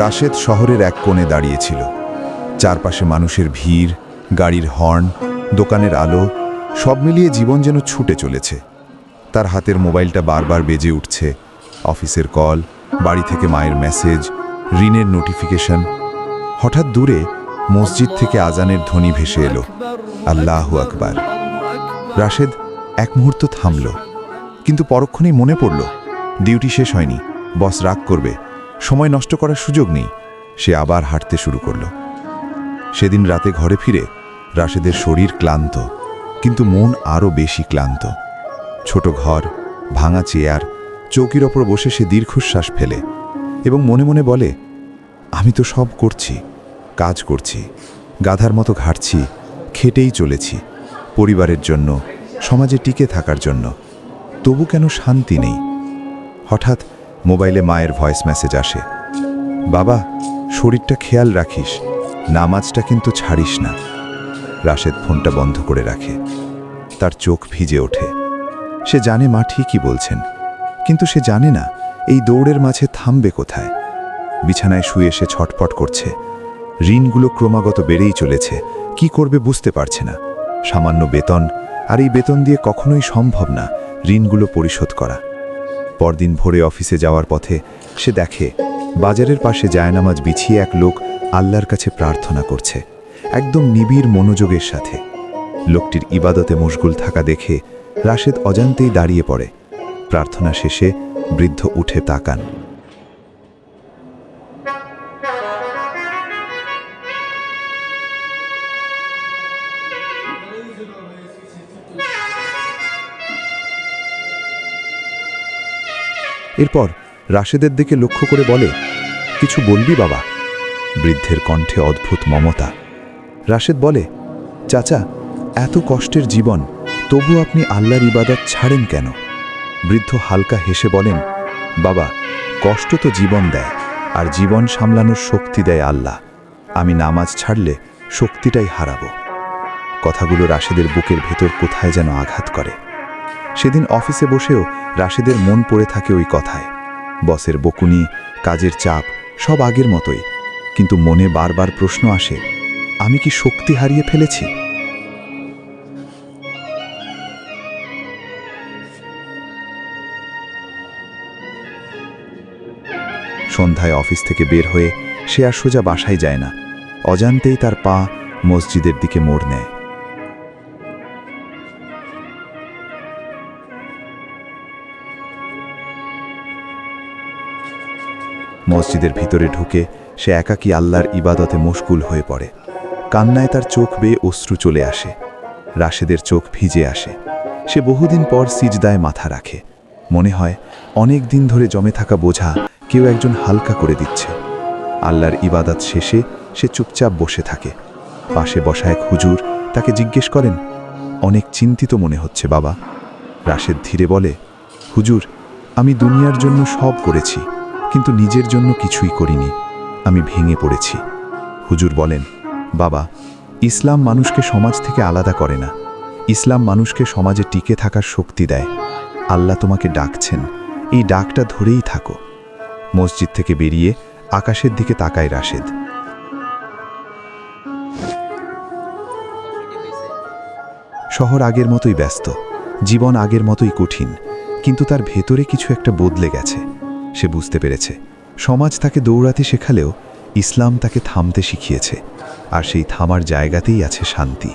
রাশেদ শহরের এক কোণে দাঁড়িয়েছিল। চারপাশে মানুষের ভিড়, গাড়ির হর্ন, দোকানের আলো, সব মিলিয়ে জীবন যেন ছুটে চলেছে। তার হাতের মোবাইলটা বারবার বেজে উঠছে। অফিসের কল, বাড়ি থেকে মায়ের মেসেজ, ঋণের নোটিফিকেশন। হঠাৎ দূরে মসজিদ থেকে আজানের ধ্বনি ভেসে এলো। আল্লাহ আকবার। রাশেদ এক মুহূর্ত থামল, কিন্তু পরক্ষণেই মনে পড়ল, ডিউটি শেষ হয়নি, বস রাগ করবে। সময় নষ্ট করার সুযোগ নেই। সে আবার হাঁটতে শুরু করল। সেদিন রাতে ঘরে ফিরে রাশেদের শরীর ক্লান্ত, কিন্তু মন আরও বেশি ক্লান্ত। ছোট ঘর, ভাঙা চেয়ার, চৌকির ওপর বসে সে দীর্ঘশ্বাস ফেলে এবং মনে মনে বলে, আমি তো সব করছি, কাজ করছি, গাধার মতো ঘাটছি, খেটেই চলেছি, পরিবারের জন্য, সমাজে টিকে থাকার জন্য। তবু কেন শান্তি নেই? হঠাৎ মোবাইলে মায়ের ভয়েস মেসেজ আসে। বাবা, শরীরটা খেয়াল রাখিস, নামাজটা কিন্তু ছাড়িস না। রাশেদ ফোনটা বন্ধ করে রাখে। তার চোখ ভিজে ওঠে। সে জানে মা ঠিকই বলছেন, কিন্তু সে জানে না এই দৌড়ের মাঝে থামবে কোথায়। বিছানায় শুয়ে সে ছটফট করছে। ঋণগুলো ক্রমাগত বেড়েই চলেছে। কি করবে বুঝতে পারছে না। সামান্য বেতন, আর এই বেতন দিয়ে কখনোই সম্ভব না ঋণগুলো পরিশোধ করা। পরদিন ভোরে অফিসে যাওয়ার পথে সে দেখে, বাজারের পাশে জায়নামাজ বিছিয়ে এক লোক আল্লাহর কাছে প্রার্থনা করছে, একদম নিবিড় মনোযোগের সাথে। লোকটির ইবাদতে মশগুল থাকা দেখে রাশেদ অজান্তেই দাঁড়িয়ে পড়ে। প্রার্থনা শেষে বৃদ্ধ উঠে তাকান। এরপর রাশেদের দিকে লক্ষ্য করে বলে, কিছু বলবি বাবা? বৃদ্ধের কণ্ঠে অদ্ভুত মমতা। রাশেদ বলে, চাচা, এত কষ্টের জীবন, তবু আপনি আল্লাহর ইবাদত ছাড়েন কেন? বৃদ্ধ হালকা হেসে বলেন, বাবা, কষ্ট তো জীবন দেয়, আর জীবন সামলানোর শক্তি দেয় আল্লাহ। আমি নামাজ ছাড়লে শক্তিটাই হারাবো। কথাগুলো রাশেদের বুকের ভেতর কোথায় যেন আঘাত করে। সেদিন অফিসে বসেও রাশেদের মন পড়ে থাকে ওই কথায়। বসের বকুনি, কাজের চাপ, সব আগের মতোই। কিন্তু মনে বারবার প্রশ্ন আসে, আমি কি শক্তি হারিয়ে ফেলেছি? সন্ধ্যায় অফিস থেকে বের হয়ে সে আর সোজা বাসায় যায় না। অজান্তেই তার পা মসজিদের দিকে মোড় নেয়। মসজিদের ভিতরে ঢুকে সে একাকী আল্লাহর ইবাদতে মশগুল হয়ে পড়ে। কান্নায় তার চোখ বেয়ে অশ্রু চলে আসে। রাশেদের চোখ ভিজে আসে। সে বহুদিন পর সিজদায় মাথা রাখে। মনে হয় অনেক দিন ধরে জমে থাকা বোঝা কেউ একজন হালকা করে দিচ্ছে। আল্লাহর ইবাদত শেষে সে চুপচাপ বসে থাকে। পাশে বসা এক হুজুর তাকে জিজ্ঞেস করেন, অনেক চিন্তিত মনে হচ্ছে বাবা? রাশেদ ধীরে বলে, হুজুর, আমি দুনিয়ার জন্য সব করেছি। কিন্তু নিজের জন্য কিছুই করিনি। আমি ভেঙে পড়েছি। হুজুর বলেন, বাবা, ইসলাম মানুষকে সমাজ থেকে আলাদা করে না। ইসলাম মানুষকে সমাজে টিকে থাকার শক্তি দেয়। আল্লাহ তোমাকে ডাকছেন। এই ডাকটা ধরেই থাকো। মসজিদ থেকে বেরিয়ে আকাশের দিকে তাকায় রাশেদ। শহর আগের মতোই ব্যস্ত। জীবন আগের মতোই কঠিন। কিন্তু তার ভেতরে কিছু একটা বদলে গেছে। সে বুঝতে পেরেছে। সমাজ তাকে দৌড়াতে শেখালেও ইসলাম তাকে থামতে শিখিয়েছে, আর সেই থামার জায়গাতেই আছে শান্তি।